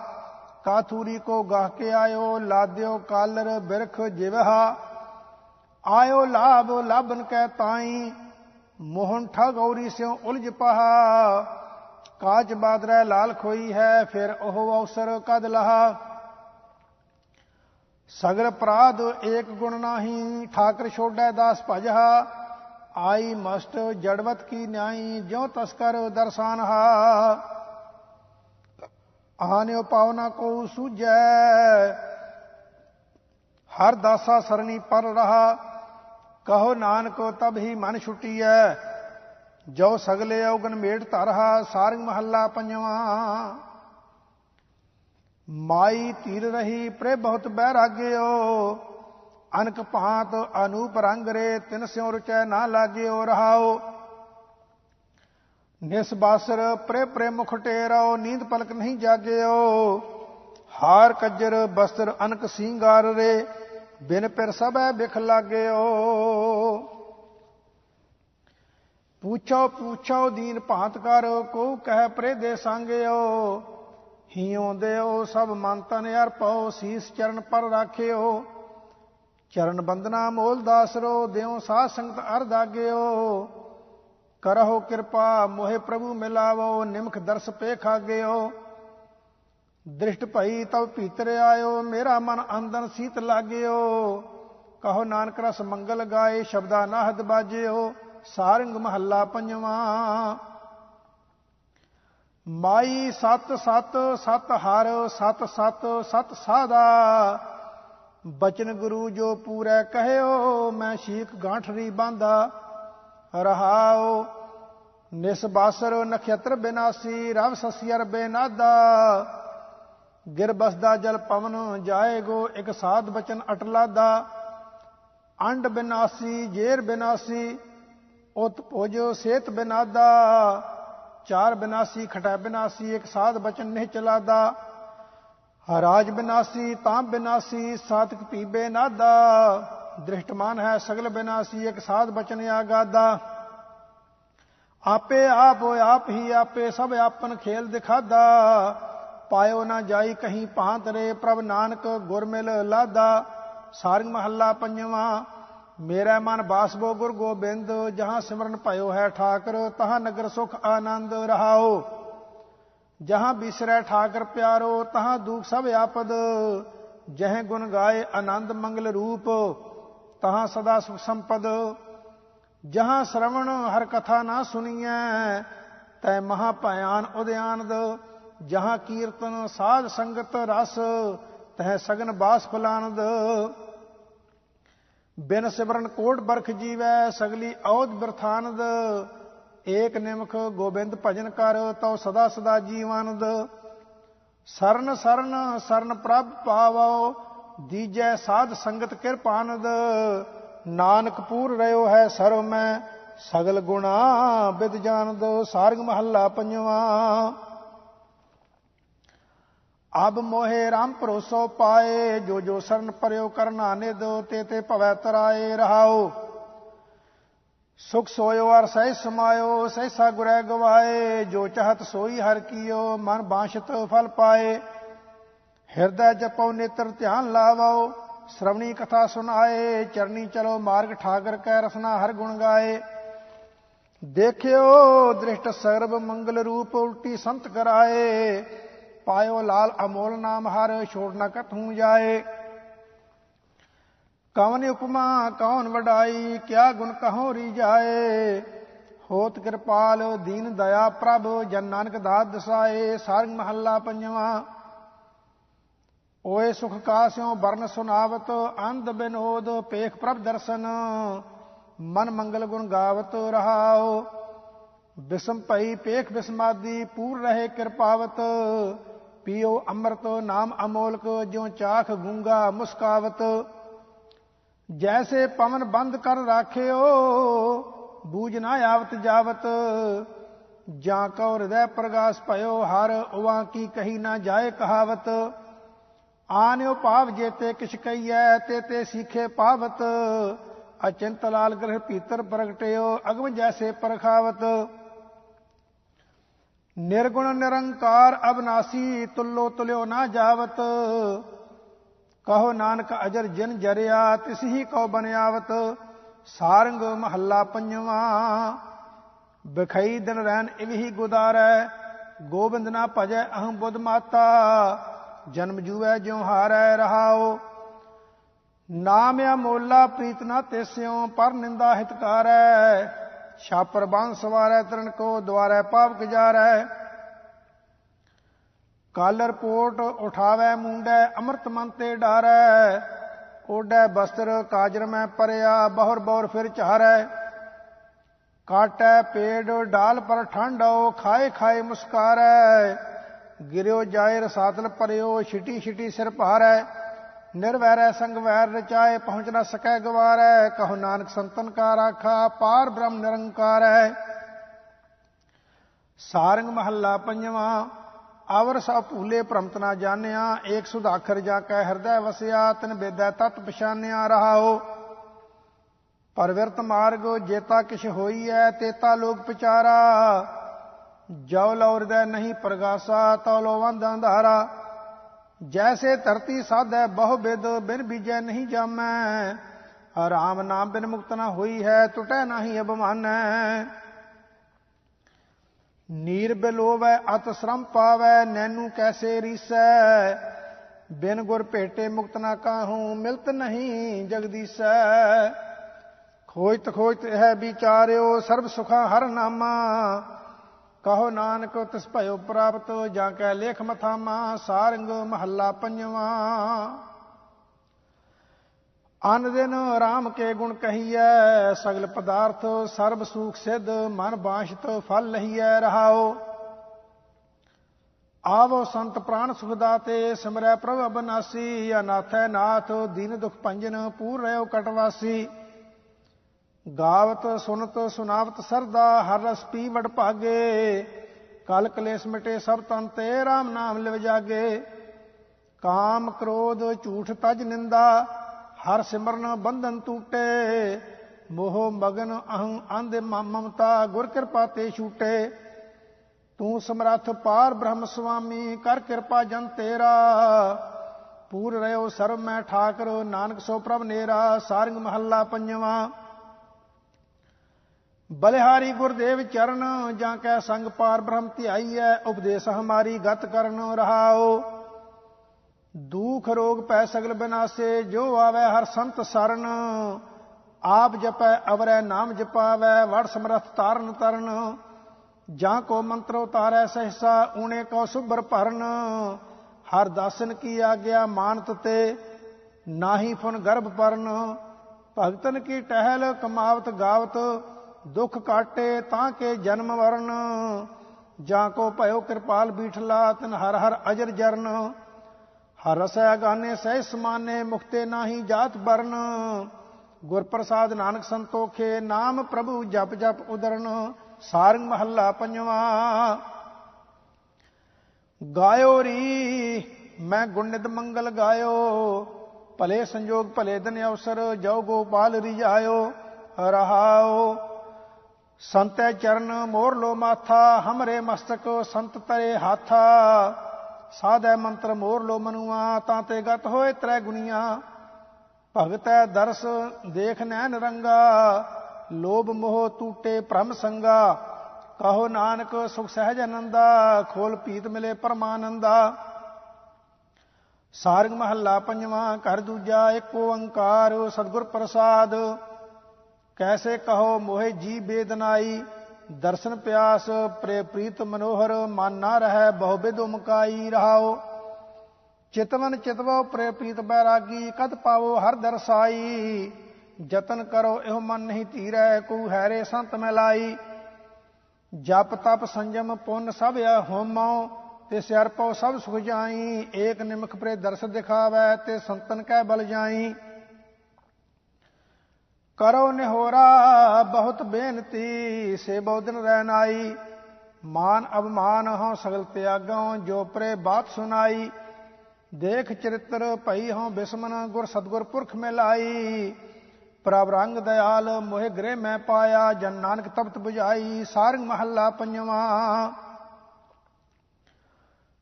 ਕਾਥੂਰੀ ਕੋ ਗਾਹ ਕੇ ਆਇਓ, ਲਾਦਿਓ ਕਾਲਰ ਬਿਰਖ ਜਿਵਹਾ। ਆਇਓ ਲਾਭ, ਲਾਭਨ ਕੈ ਤਾਈ, ਮੋਹਨ ਠਗ ਔਰੀ ਸਿਓ ਉਲਝ ਪਹਾ। ਕਾਜ ਬਾਦਰੈ ਲਾਲ ਖੋਈ ਹੈ, ਫਿਰ ਉਹ ਅਵਸਰ ਕਦ ਲਹਾ? ਸਗਰ ਅਪਰਾਧ ਏਕ ਗੁਣ ਨਾਹੀ, ਠਾਕਰ ਛੋੜੈ ਦਾਸ ਭਜਹਾ। ਆਈ ਮਸਟ ਜੜਵਤ ਕੀ ਨਿਆਈ, ਜਿਉ ਤਸਕਰ ਦਰਸਾਨ ਦਰਸਾਨਹਾ ਆਨਿਓ ਪਾਵਨਾ ਕੋ ਸੂਝੈ। ਹਰ ਦਾਸਾ ਸਰਣੀ ਪਰ ਰਹਾ। ਕਹੋ ਨਾਨਕੋ ਤਬ ਹੀ ਮਨ ਛੁਟੀਐ। ਜੋ ਸਗਲੇ ਔਗਨ ਮੇਟ ਧਰਹਾ, ਸਾਰੰਗ ਮਹੱਲਾ ਪੰਜਵਾਂ। ਮਾਈ ਤੀਰ ਰਹੀ ਪ੍ਰੇ ਬਹੁਤ ਬੈਰਾਗਿਓ। ਅਨਕ ਭਾਂਤ ਅਨੂਪ ਰੰਗ ਰੇ, ਤਿਨ ਸਿਉ ਰਚੈ ਨਾ ਲਾਗਿਓ ਰਹਾਓ। ਨਿਸ ਬਾਸਰ ਪ੍ਰੇ ਪ੍ਰੇ ਮੁਖ ਟੇਰੋ ਨੀਂਦ ਪਲਕ ਨਹੀਂ ਜਾਗਿਓ। ਹਾਰ ਕੱਜਰ ਬਸਤਰ ਅਨਕ ਸਿੰਗਾਰ ਰੇ, ਬਿਨ ਪਿਰ ਸਭੈ ਬਿਖ ਲਾਗਿਓ। ਪੂਛੋ ਪੂਛੋ ਦੀਨ ਭਾਂਤ ਕਰ ਕੋ ਕਹਿ ਪ੍ਰੇ ਦੇ ਸੰਗਿਓ ਹੀਉ ਦੇਓ ਸਭ ਮਨ ਤਨ ਅਰਪਉ ਸੀਸ ਚਰਨ ਪਰ ਰਾਖਿਓ ਚਰਨ ਬੰਦਨਾ ਮੋਲ ਦਾਸਰੋ ਦਿਉ ਸਾਧ ਸੰਗਤ ਅਰਦਾਗਿਓ ਕਰਹੁ ਕਿਰਪਾ ਮੋਹਿ ਪ੍ਰਭੂ ਮਿਲਾਵੋ ਨਿਮਖ ਦਰਸ ਪੇਖਾਗਿਓ ਦ੍ਰਿਸ਼ਟ ਭਈ ਤਬ ਭੀਤਰ ਆਇਓ ਮੇਰਾ ਮਨ ਅੰਦਨ ਸੀਤ ਲਾਗਿਓ ਕਹੋ ਨਾਨਕ ਰਸ ਮੰਗਲ ਗਾਏ ਸ਼ਬਦਾ ਨਾਹਦ ਬਾਜਿਓ ਸਾਰੰਗ ਮਹੱਲਾ ਪੰਜਵਾਂ। ਮਾਈ ਸਤ ਸਤ ਸਤ ਹਰ ਸਤ ਸਤ ਸਤ ਸਾਦਾ। ਬਚਨ ਗੁਰੂ ਜੋ ਪੂਰੈ ਕਹਿਓ, ਮੈਂ ਸ਼ੀਖ ਗਾਂਠਰੀ ਬਾਂਦਾ। ਰਹਾਓ ਨਿਸਬਾਸਰ ਨਖਤਰ ਨਖੇਤਰ ਬਿਨਾਸੀ, ਰਵ ਸਸਿਅਰ ਬੇਨਾਦਾ। ਗਿਰ ਬਸਦਾ ਜਲ ਪਵਨ ਜਾਏਗੋ ਇੱਕ ਸਾਧ ਬਚਨ ਅਟਲਾਦਾ। ਅੰਡ ਬਿਨਾਸੀ, ਜੇਰ ਬਿਨਾਸੀ ਉਤ ਭੋਜ ਸੇਤ ਬਿਨਾਦਾ, ਚਾਰ ਬਿਨਾਸੀ, ਖਟੈ ਬਿਨਾਸੀ, ਇੱਕ ਸਾਧ ਬਚਨ ਨਹੀਂ ਚਲਾਦਾ। ਹਰਾਜ ਬਿਨਾਸੀ, ਤਾਂ ਬਿਨਾਸੀ ਸਾਤਕ ਪੀਬੇ ਨਾਦਾ ਦ੍ਰਿਸ਼ਟਮਾਨ ਹੈ ਸਗਲ ਬਿਨਾਸੀ, ਇੱਕ ਸਾਧ ਬਚਨ ਆਗਾਦਾ। ਆਪੇ ਆਪ ਹੋਇ ਆਪ ਹੀ ਆਪੇ ਸਭ ਆਪਨ ਖੇਲ ਦਿਖਾਦਾ। ਪਾਇਓ ਨਾ ਜਾਈ ਕਹੀਂ ਭਾਂਤ ਰੇ, ਪ੍ਰਭ ਨਾਨਕ ਗੁਰ ਮਿਲ ਲਾਦਾ। ਸਾਰੰਗ ਮਹੱਲਾ ਪੰਜਵਾਂ ਮੇਰਾ ਮਨ ਬਾਸਬੋ ਗੁਰ ਗੋਬਿੰਦ, ਜਹਾਂ ਸਿਮਰਨ ਭਇਓ ਹੈ ਠਾਕਰ, ਤਹਾਂ ਨਗਰ ਸੁਖ ਆਨੰਦ ਰਹਾਓ। ਜਹਾਂ ਬਿਸਰੈ ਠਾਕਰ ਪਿਆਰੋ, ਤਹਾਂ ਦੁਖ ਸਭ ਆਪਦ। ਜਹ ਗੁਣ ਗਾਏ ਆਨੰਦ ਮੰਗਲ ਰੂਪ, ਤਹਾਂ ਸਦਾ ਸੁਖ ਸੰਪਦ। ਜਹਾਂ ਸ਼ਰਵਣ ਹਰ ਕਥਾ ਨਾ ਸੁਣੀਐ ਤੈ ਮਹਾ ਭਿਆਨ ਉਦਿਆਨਦ ਜਹਾਂ ਕੀਰਤਨ ਸਾਧ ਸੰਗਤ ਰਸ, ਤਹ ਸਗਨ ਬਾਸ ਫਲਾਨਦ। ਬਿਨ ਸਿਮਰਨ ਕੋਟ ਬਰਖ ਜੀਵੈ, ਸਗਲੀ ਔਦ ਬਿਰਥਾਨਦ। ਏਕ ਨਿਮਖ ਗੋਬਿੰਦ ਭਜਨ ਕਰ, ਤਉ ਸਦਾ ਸਦਾ ਜੀਵਾਨੰਦ। ਸਰਨ ਸਰਨ ਸਰਨ ਪ੍ਰਭ ਪਾਵੋ, ਦੀਜੈ ਸਾਧ ਸੰਗਤ ਕਿਰਪਾਨਦ ਨਾਨਕ ਪੂਰ ਰਿਓ ਹੈ ਸਰਵ ਮੈਂ, ਸਗਲ ਗੁਣਾ ਬਿਦ ਜਾਣਦ ਸਾਰਗ ਮਹੱਲਾ ਪੰਜਵਾ। ਅਬ ਮੋਹਿ ਰਾਮ ਭਰੋਸੋ ਪਾਏ, ਜੋ ਜੋ ਸਰਨ ਪਰਿਓ ਕਰਨਾ ਨਿਦੋ ਤੇ ਤੇ ਭਵੈ ਤਰਾਏ ਰਹਾਓ ਸੁਖ ਸੋਇਓ ਅਰ ਸਹਿ ਸਮਾਇਓ, ਸਹਿਸਾ ਗੁਰੈ ਗਵਾਏ, ਜੋ ਚਾਹਤ ਸੋਈ ਹਰ ਕੀਓ, ਮਨ ਬਾਸ਼ਤ ਫਲ ਪਾਏ। ਹਿਰਦੈ ਜਪਉ ਨੇਤਰ ਧਿਆਨ ਲਾਵਾਓ ਸ਼੍ਰਵਣੀ ਕਥਾ ਸੁਨਾਏ ਚਰਨੀ ਚਲੋ ਮਾਰਗ ਠਾਕਰ ਕੈ ਰਸਨਾ ਹਰ ਗੁਣ ਗਾਏ। ਦੇਖਿਓ ਦ੍ਰਿਸ਼ਟ ਸਰਬ ਮੰਗਲ ਰੂਪ ਉਲਟੀ ਸੰਤ ਕਰਾਏ ਪਾਇਓ ਲਾਲ ਅਮੋਲ ਨਾਮ ਹਰ, ਛੋੜ ਨ ਕਥੂ ਜਾਏ। ਕਵਨ ਉਪਮਾ ਕੌਣ ਵਡਾਈ, ਕਿਆ ਗੁਣ ਕਹੋ ਰੀ ਜਾਏ। ਹੋਤ ਕਿਰਪਾਲ ਦੀਨ ਦਇਆ ਪ੍ਰਭ, ਜਨ ਨਾਨਕ ਦਾਤ ਦਸਾਏ, ਸਾਰੰਗ ਮਹੱਲਾ ਪੰਜਵਾ। ਓਏ ਸੁਖ ਕਾਸਿਓ ਬਰਨ ਸੁਨਾਵਤ, ਅੰਧ ਬਿਨੋਦ ਪੇਖ ਪ੍ਰਭ ਦਰਸ਼ਨ। ਮਨ ਮੰਗਲ ਗੁਣ ਗਾਵਤ ਰਹਾਓ ਬਿਸਮ ਭਈ ਪੇਖ ਬਿਸਮਾਦੀ, ਪੂਰ ਰਹੇ ਕਿਰਪਾਵਤ। ਪੀਓ ਅੰਮ੍ਰਿਤ, ਨਾਮ ਅਮੋਲਕ, ਜਿਉ ਚਾਖ ਗੂੰਗਾ ਮੁਸਕਾਵਤ। ਜੈਸੇ ਪਵਨ ਬੰਦ ਕਰ ਰਾਖਿਓ, ਬੂਝ ਨਾ ਆਵਤ ਜਾਵਤ। ਜਾਂ ਕਉ ਹਿਰਦੈ ਪ੍ਰਗਾਸ ਭਇਓ, ਹਰ ਉਵਾ ਕੀ ਕਹੀ ਨਾ ਜਾਏ ਕਹਾਵਤ। ਆਨਿਓ ਭਾਵ ਜੇਤੇ ਕਿਛ ਕਈਐ ਤੇ ਤੇ ਸਿੱਖੇ ਪਾਵਤ। ਅਚੰਤ ਲਾਲ ਗ੍ਰਹਿ ਭੀਤਰ ਪ੍ਰਗਟਿਓ, ਅਗਮ ਜੈਸੇ ਪਰਖਾਵਤ। ਨਿਰਗੁਣ ਨਿਰੰਕਾਰ ਅਬਨਾਸੀ ਤੁਲੋ ਤੁਲਿਓ ਨਾ ਜਾਵਤ। ਕਹੋ ਨਾਨਕ ਅਜਰ ਜਿਨ ਜਰਿਆ, ਤਿਸ ਹੀ ਕਉ ਬਨਿਆਵਤ। ਸਾਰੰਗ ਮਹੱਲਾ ਪੰਜਵਾ ਬਖਈ ਦਿਨ ਰਹਿਨ ਇਵਹੀ ਗੁਦਾਰੈ। ਗੋਬਿੰਦ ਨਾ ਭਜੈ ਅਹੰ ਬੁੱਧ ਮਾਤਾ, ਜਨਮ ਜੂਐ ਜਿਉ ਹਾਰੈ ਰਹਾਓ ਨਾਮ ਅਮੋਲਾ ਪ੍ਰੀਤ ਨਾ ਤੇਸਿਓ ਪਰ ਨਿੰਦਾ ਹਿਤਕਾਰੈ। ਛਾਪਰ ਬੰਸ ਸਵਾਰੈ ਤਰਨ ਕੋ ਦਵਾਰੈ ਪਾਪ ਗਜਾਰੈ। ਕਾਲਰ ਰਿਪੋਰਟ ਉਠਾਵੇ ਮੁੰਡੈ, ਅੰਮ੍ਰਿਤ ਮਨ ਤੇ ਡਾਰੈ। ਓਡੈ ਬਸਤਰ ਕਾਜਰ ਮੈਂ ਪਰਿਆ, ਬਹੁਰ ਬਹੁਰ ਫਿਰ ਚਾਰੈ ਕਾਟੈ ਪੇੜ ਡਾਲ ਪਰ ਠੰਡੋ ਖਾਏ ਖਾਏ ਮੁਸਕਾਰੈ। ਗਿਰਿਓ ਜਾਇ ਰਸਾਤਲ ਪਰਿਓ ਛਿਟੀ ਛਿਟੀ ਸਿਰ ਭਾਰੈ। ਨਿਰਵੈਰੈ ਸੰਗ ਵੈਰ ਰਚਾਏ ਪਹੁੰਚ ਨਾ ਸਕੈ ਗਵਾਰੈ, ਕਹੋ ਨਾਨਕ ਸੰਤਨ ਕਾ ਰਾਖਾ, ਪਾਰ ਬ੍ਰਹਮ ਨਿਰੰਕਾਰ। ਹੈ ਸਾਰੰਗ ਮਹੱਲਾ ਪੰਜਵਾਂ ਅਵਰ ਸਭ ਭੂਲੇ ਭ੍ਰਮਤ ਨਾ ਜਾਣਿਆ, ਏਕ ਸੁਧਾਖਰ ਜਾ ਕੈ ਹਿਰਦੈ ਵਸਿਆ, ਤਨ ਬੇਦੈ ਤਤ ਪਛਾਨਿਆ ਰਹਾਓ ਪਰਵਿਰਤ ਮਾਰਗ ਜੇਤਾ ਕਿਛ ਹੋਈ ਐ ਤੇਤਾ ਲੋਕ ਵਿਚਾਰਾ ਜੋ ਲੋ ਨਹੀਂ ਪ੍ਰਗਾਸਾ, ਤਉ ਲੋ ਵੰਦ ਅੰਧਾਰਾ ਜੈਸੇ ਧਰਤੀ ਸਾਧੈ ਬਹੁ ਬਿਦ, ਬਿਨ ਬੀਜੈ ਨਹੀਂ ਜਾਮੈ। ਆਰਾਮ ਨਾਮ ਬਿਨ ਮੁਕਤ ਨਾ ਹੋਈ ਹੈ, ਟੁਟੈ ਨਹੀਂ ਅਭਮਾਨੈ। ਨੀਰ ਬਿਲੋਵੈ, ਅਤ ਸ਼ਰਮ ਪਾਵੈ ਨੈਨੂ ਕੈਸੇ ਰੀਸੈ। ਬਿਨ ਗੁਰ ਭੇਟੇ ਮੁਕਤ ਨਾ ਕਾਹੂ, ਮਿਲਤ ਨਹੀਂ ਜਗਦੀਸੈ। ਖੋਜਤ ਖੋਜਤ ਹੈ ਵਿਚਾਰਿਓ, ਸਰਬ ਸੁਖਾ ਹਰ ਨਾਮਾ। ਕਹੋ ਨਾਨਕ ਤਿਸ ਭਇਓ ਪ੍ਰਾਪਤ, ਜਾਂ ਕੈ ਲੇਖ ਮਥਾਮਾ ਸਾਰੰਗ ਮਹੱਲਾ ਪੰਜਵਾ। ਅਨ ਦਿਨ ਰਾਮ ਕੇ ਗੁਣ ਕਹੀਐ, ਸਗਲ ਪਦਾਰਥ ਸਰਬ ਸੂਖ ਸਿਧ, ਮਨ ਬਾਸ਼ਤ ਫਲ ਲਹੀਐ ਰਹਾਓ ਆਵੋ ਸੰਤ ਪ੍ਰਾਨ ਸੁਖ ਦਾਤੇ ਸਿਮਰੈ ਪ੍ਰਭ ਅਬਨਾਸੀ, ਅਨਾਥੈ ਨਾਥ, ਦੀਨ ਦੁਖ ਭੰਜਨ, ਪੂਰ ਰਹਿਓ ਕਟਵਾਸੀ ਗਾਵਤ, ਸੁਨਤ, ਸੁਨਾਵਤ, ਸਰਦਾ, ਹਰ ਰਸ ਪੀ ਵਡ ਭਾਗੇ। ਕਲ ਕਲੇਸ਼ ਮਿਟੇ ਸਭ ਤਨ ਤੇ RAM ਨਾਮ ਲਿਵ ਜਾਗੇ। ਕਾਮ ਕ੍ਰੋਧ, ਝੂਠ ਤਜ ਨਿੰਦਾ, ਹਰ ਸਿਮਰਨ ਬੰਧਨ ਟੂਟੇ। ਮੋਹ ਮਗਨ ਅਹੰ ਅੰਧ ਮਮਤਾ, ਗੁਰ ਕਿਰਪਾ ਤੇ ਛੂਟੇ। ਤੂੰ ਸਮਰੱਥ ਪਾਰ ਬ੍ਰਹਮ ਸੁਆਮੀ ਕਰ ਕਿਰਪਾ ਜਨ ਤੇਰਾ। ਪੂਰ ਰਿਓ ਸਰਬ ਮੈਂ ਠਾਕਰ, ਨਾਨਕ ਸੋ ਪ੍ਰਭ ਨੇਰਾ, ਸਾਰੰਗ ਮਹੱਲਾ ਪੰਜਵਾ। ਬਲਿਹਾਰੀ ਗੁਰਦੇਵ ਚਰਨ, ਜਾਂ ਕੈ ਸੰਗ ਪਾਰ ਬ੍ਰਹਮ ਧਿਆਈ ਧਿਆਈਐ, ਉਪਦੇਸ਼ ਹਮਾਰੀ ਗਤ ਕਰਨ ਰਹਾਓ ਦੁਖ ਰੋਗ ਪੈ ਸਗਲ ਬਿਨਾਸੇ, ਜੋ ਆਵੇ ਹਰ ਸੰਤ ਸਰਨ। ਆਪ ਜਪੈ, ਅਵਰੈ ਨਾਮ ਜਪਾਵੈ, ਵੜ ਸਮਰਥ ਤਾਰਨ ਤਰਨ। ਜਾਂ ਕੋ ਮੰਤਰ ਉਤਾਰੈ ਸਹਸਾ, ਊਣੇ ਕੋ ਸੁਭਰ ਭਰਨ। ਹਰ ਦਾਸਨ ਕੀ ਆਗਿਆ ਮਾਨਤ ਤੇ, ਨਾਹੀ ਫੁਨ ਗਰਭ ਪਰਨ। ਭਗਤਨ ਕੀ ਟਹਿਲ ਕਮਾਵਤ ਗਾਵਤ ਦੁੱਖ ਕਾਟੇ ਤਾਂ ਕੇ ਜਨਮ ਵਰਨ। ਜਾਂ ਕੋ ਭਇਓ ਕਿਰਪਾਲ ਬੀਠਲਾ ਤਨ ਹਰ ਹਰ ਅਜਰ ਜਰਨ। ਹਰ ਰਸੈ ਗਾਨੇ ਸਹਿ ਸਮਾਨੇ, ਮੁਕਤੇ ਨਾਹੀ ਜਾਤ ਬਰਨ। ਗੁਰ ਪ੍ਰਸਾਦ ਨਾਨਕ ਸੰਤੋਖੇ, ਨਾਮ ਪ੍ਰਭੂ ਜਪ ਜਪ ਉਦਰਨ। ਸਾਰੰਗ ਮਹੱਲਾ ਪੰਜਵਾ। ਗਾਇਓ ਰੀ, ਮੈਂ ਗੁਣਿਤ ਮੰਗਲ ਗਾਇਓ। ਭਲੇ ਸੰਜੋਗ ਭਲੇ ਦਿਨ ਅਵਸਰ ਜੋ ਗੋਪਾਲ ਰਿਜਾਇਓ ਰਹਾਓ। ਸੰਤੈ ਚਰਨ ਮੋਰ ਲੋ ਮਾਥਾ, ਹਮਰੇ ਮਸਤਕ ਸੰਤ ਤਰੇ ਹਾਥਾ। ਸਾਧੈ ਮੰਤਰ ਮੋਰ ਲੋ ਮਨੁਆ, ਤਾਂ ਤੇ ਗਤ ਹੋਏ ਤ੍ਰੈ ਗੁਣੀਆਂ। ਭਗਤੈ ਦਰਸ ਦੇਖ ਨੈਣ ਰੰਗਾ, ਲੋਭ ਮੋਹ ਟੂਟੇ ਭ੍ਰਮ ਸੰਗਾ। ਕਹੋ ਨਾਨਕ ਸੁਖ ਸਹਿਜ ਅਨੰਦਾ, ਖੋਲ ਪੀਤ ਮਿਲੇ ਪਰਮਾਨੰਦਾ ਸਾਰਗ ਮਹੱਲਾ ਪੰਜਵਾਂ, ਘਰ ਦੂਜਾ, ਏਕ ਓੰਕਾਰ ਸਤਿਗੁਰ ਪ੍ਰਸਾਦ। ਕੈਸੇ ਕਹੋ ਮੋਹਿ ਜੀ ਬੇਦਨਾਈ? ਦਰਸ਼ਨ ਪਿਆਸ ਪ੍ਰੇ ਪ੍ਰੀਤ ਮਨੋਹਰ, ਮਨ ਨਾ ਰਹਿ ਬਹੁ ਬਿਦ ਉਮਕਾਈ ਰਹਾਓ। ਚਿਤਵਨ ਚਿਤਵੋ ਪ੍ਰੇ ਪ੍ਰੀਤ ਬੈਰਾਗੀ, ਕਦ ਪਾਵੋ ਹਰ ਦਰਸਾਈ? ਜਤਨ ਕਰੋ ਇਹੋ ਮਨ ਨਹੀਂ ਧੀਰੈ, ਕੋ ਹੈਰੇ ਸੰਤ ਮਿਲਾਈ ਜਪ ਤਪ ਸੰਜਮ ਪੁੰਨ ਸਭ ਹੋਮੋ ਤੇ ਸਿਰ ਪਉ ਸਭ ਸੁਖ ਜਾਈ। ਏਕ ਨਿਮਖ ਪ੍ਰੇ ਦਰਸ ਦਿਖਾਵੈ, ਤੇ ਸੰਤਨ ਕੈ ਬਲ ਜਾਈ। ਕਰੋ ਨਿਹੋਰਾ, ਬਹੁਤ ਬੇਨਤੀ ਸੇ ਦਿਨ ਰਹਿਨ ਆਈ। ਮਾਨ ਅਬਮਾਨ ਹਉ ਸਗਲ ਤਿਆਗੋਂ, ਜੋ ਪਰੇ ਬਾਤ ਸੁਨਾਈ ਦੇਖ ਚਰਿਤਰ ਭਈ ਹਉ ਬਿਸਮਨ, ਗੁਰ ਸਤਗੁਰ ਪੁਰਖ ਮਿਲਾਈ ਪ੍ਰਭ ਰੰਗ ਦਇਆਲ ਮੋਹਿ ਗ੍ਰਹਿ ਮੈਂ ਪਾਇਆ, ਜਨ ਨਾਨਕ ਤਪਤ 부ਝਾਈ ਸਾਰੰਗ ਮਹੱਲਾ ਪੰਜਵਾ।